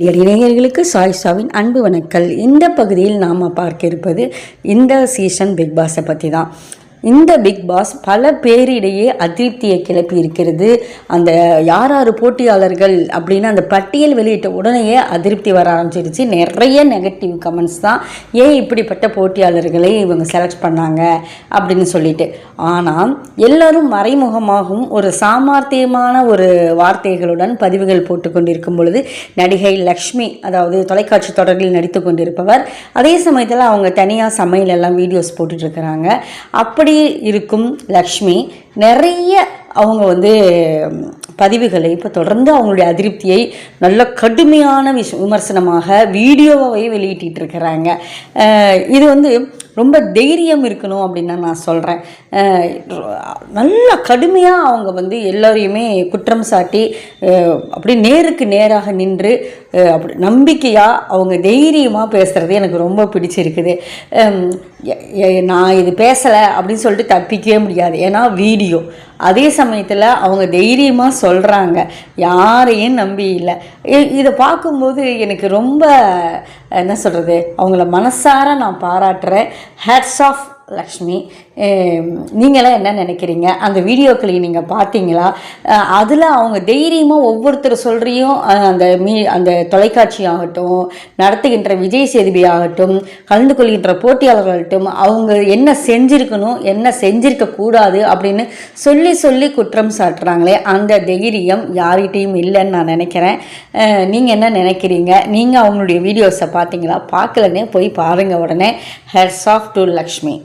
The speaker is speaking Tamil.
இளைஞர்களுக்கு சாய்ஷாவின் அன்பு வணக்கல். இந்த பகுதியில் நாம் பார்க்க இருப்பது இந்த சீசன் பிக் பாஸை பற்றி தான் இந்த பிக் பாஸ் பல பேரிடையே அதிருப்தியை கிளப்பி இருக்கிறது. அந்த யார் யார் போட்டியாளர்கள் அப்படின்னு அந்த பட்டியல் வெளியிட்ட உடனேயே அதிருப்தி வர ஆரம்பிச்சிருச்சு. நிறைய நெகட்டிவ் கமெண்ட்ஸ் தான். ஏன் இப்படிப்பட்ட போட்டியாளர்களை இவங்க செலக்ட் பண்ணாங்க அப்படின்னு சொல்லிட்டு. ஆனால் எல்லாரும் மறைமுகமாகவும் ஒரு சாமர்த்தியமான ஒரு வார்த்தைகளுடன் பதிவுகள் போட்டு கொண்டிருக்கும் பொழுது நடிகை லக்ஷ்மி அதாவது தொலைக்காட்சி தொடரில் நடித்து கொண்டிருப்பவர் அதே சமயத்தில் அவங்க தனியாக சமையல் எல்லாம் வீடியோஸ் போட்டுட்டு இருக்கிறாங்க. அப்படி இருக்கும் லக்ஷ்மி நிறைய அவங்க வந்து பதிவுகளை இப்போ தொடர்ந்து அவங்களுடைய அதிருப்தியை நல்ல கடுமையான விஷ விமர்சனமாக வீடியோவை வெளியிட்டிருக்கிறாங்க இது வந்து ரொம்ப தைரியம் இருக்கணும் அப்படின்னு நான் சொல்கிறேன் நல்லா கடுமையாக அவங்க வந்து எல்லோரையுமே குற்றம் சாட்டி அப்படி நேருக்கு நேராக நின்று அப்படி நம்பிக்கையாக அவங்க தைரியமாக பேசுகிறது எனக்கு ரொம்ப பிடிச்சிருக்குது. நான் இது பேசலை அப்படின்னு சொல்லிட்டு தப்பிக்கவே முடியாது. ஏன்னா வீடியோ. அதே சமயத்தில் அவங்க தைரியமாக சொல்கிறாங்க யாரையும் நம்பி இல்லை. இதை பார்க்கும்போது எனக்கு ரொம்ப என்ன சொல்கிறது அவங்கள மனசார நான் பாராட்டுறேன். Hats off Lakshmi. நீங்களாம் என்ன நினைக்கிறீங்க? அந்த வீடியோக்களை நீங்கள் பார்த்தீங்களா? அதில் அவங்க தைரியமாக ஒவ்வொருத்தர் சொல்கிறையும் அந்த மீ அந்த தொலைக்காட்சி ஆகட்டும் நடத்துகின்ற விஜய் சேதுபி ஆகட்டும் கலந்து கொள்கின்ற போட்டியாளர்களாகட்டும் அவங்க என்ன செஞ்சிருக்கணும் என்ன செஞ்சிருக்க கூடாது அப்படின்னு சொல்லி சொல்லி குற்றம் சாட்டுறாங்களே அந்த தைரியம் யார்கிட்டையும் இல்லைன்னு நான் நினைக்கிறேன். நீங்கள் என்ன நினைக்கிறீங்க? நீங்கள் அவங்களுடைய வீடியோஸை பார்த்தீங்களா? பார்க்கலன்னே போய் பாருங்கள் உடனே. Hats off to Lakshmi.